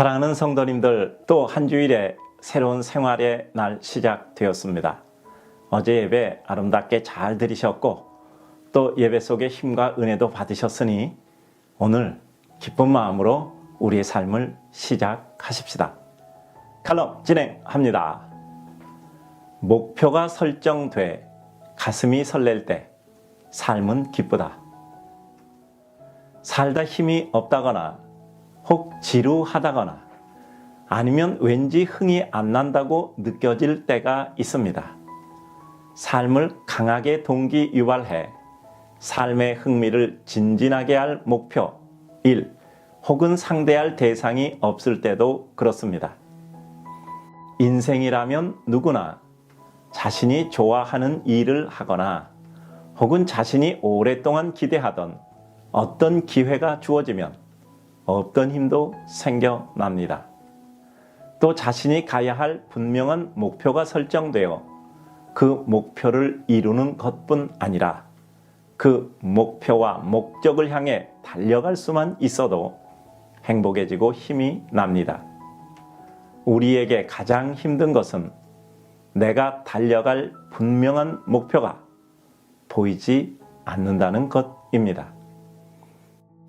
사랑하는 성도님들 또 한 주일의 새로운 생활의 날 시작되었습니다. 어제 예배 아름답게 잘 들으셨고 또 예배 속에 힘과 은혜도 받으셨으니 오늘 기쁜 마음으로 우리의 삶을 시작하십시다. 칼럼 진행합니다. 목표가 설정돼 가슴이 설렐 때 삶은 기쁘다. 살다 힘이 없다거나 혹 지루하다거나 아니면 왠지 흥이 안 난다고 느껴질 때가 있습니다. 삶을 강하게 동기 유발해 삶의 흥미를 진진하게 할 목표 1. 혹은 상대할 대상이 없을 때도 그렇습니다. 인생이라면 누구나 자신이 좋아하는 일을 하거나 혹은 자신이 오랫동안 기대하던 어떤 기회가 주어지면 없던 힘도 생겨납니다. 또 자신이 가야 할 분명한 목표가 설정되어 그 목표를 이루는 것뿐 아니라 그 목표와 목적을 향해 달려갈 수만 있어도 행복해지고 힘이 납니다. 우리에게 가장 힘든 것은 내가 달려갈 분명한 목표가 보이지 않는다는 것입니다.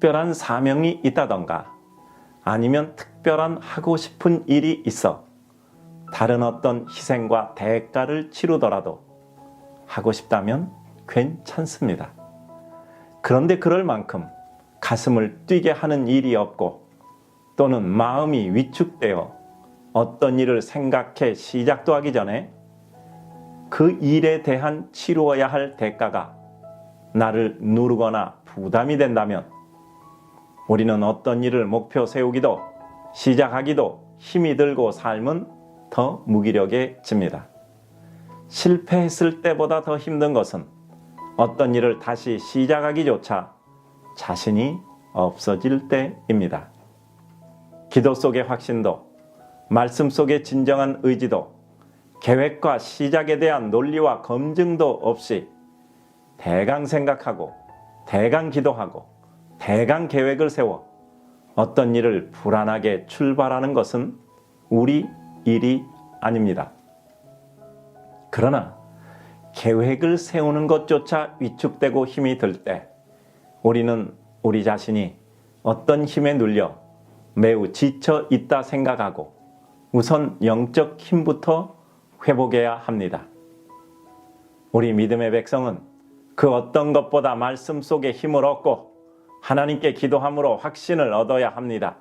특별한 사명이 있다던가 아니면 특별한 하고 싶은 일이 있어 다른 어떤 희생과 대가를 치르더라도 하고 싶다면 괜찮습니다. 그런데 그럴 만큼 가슴을 뛰게 하는 일이 없고 또는 마음이 위축되어 어떤 일을 생각해 시작도 하기 전에 그 일에 대한 치루어야 할 대가가 나를 누르거나 부담이 된다면 우리는 어떤 일을 목표 세우기도 시작하기도 힘이 들고 삶은 더 무기력해집니다. 실패했을 때보다 더 힘든 것은 어떤 일을 다시 시작하기조차 자신이 없어질 때입니다. 기도 속의 확신도, 말씀 속의 진정한 의지도, 계획과 시작에 대한 논리와 검증도 없이 대강 생각하고, 대강 기도하고, 대강 계획을 세워 어떤 일을 불안하게 출발하는 것은 우리 일이 아닙니다. 그러나 계획을 세우는 것조차 위축되고 힘이 들 때 우리는 우리 자신이 어떤 힘에 눌려 매우 지쳐 있다 생각하고 우선 영적 힘부터 회복해야 합니다. 우리 믿음의 백성은 그 어떤 것보다 말씀 속에 힘을 얻고 하나님께 기도함으로 확신을 얻어야 합니다.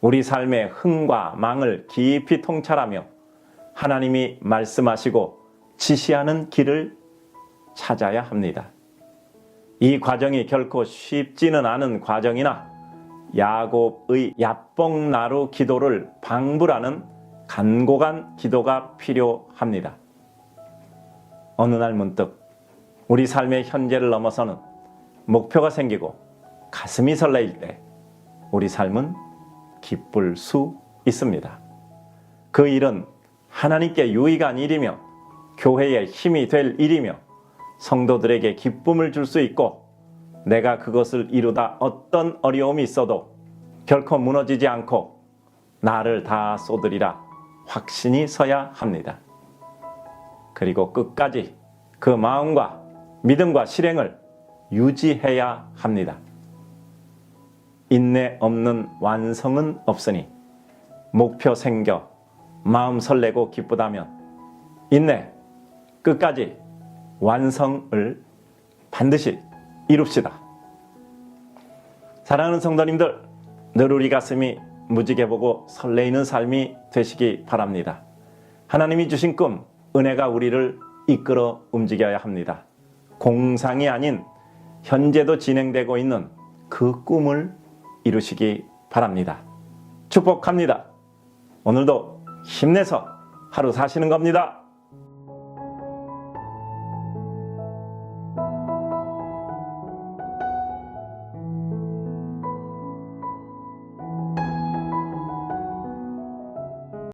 우리 삶의 흥과 망을 깊이 통찰하며 하나님이 말씀하시고 지시하는 길을 찾아야 합니다. 이 과정이 결코 쉽지는 않은 과정이나 야곱의 야뽕나루 기도를 방불하는 간곡한 기도가 필요합니다. 어느 날 문득 우리 삶의 현재를 넘어서는 목표가 생기고 가슴이 설레일 때 우리 삶은 기쁠 수 있습니다. 그 일은 하나님께 유익한 일이며 교회에 힘이 될 일이며 성도들에게 기쁨을 줄 수 있고 내가 그것을 이루다 어떤 어려움이 있어도 결코 무너지지 않고 나를 다 쏟으리라 확신이 서야 합니다. 그리고 끝까지 그 마음과 믿음과 실행을 유지해야 합니다. 인내 없는 완성은 없으니 목표 생겨 마음 설레고 기쁘다면 인내 끝까지 완성을 반드시 이룹시다. 사랑하는 성도님들, 늘 우리 가슴이 무지개 보고 설레이는 삶이 되시기 바랍니다. 하나님이 주신 꿈, 은혜가 우리를 이끌어 움직여야 합니다. 공상이 아닌 현재도 진행되고 있는 그 꿈을 이루시기 바랍니다. 축복합니다. 오늘도 힘내서 하루 사시는 겁니다.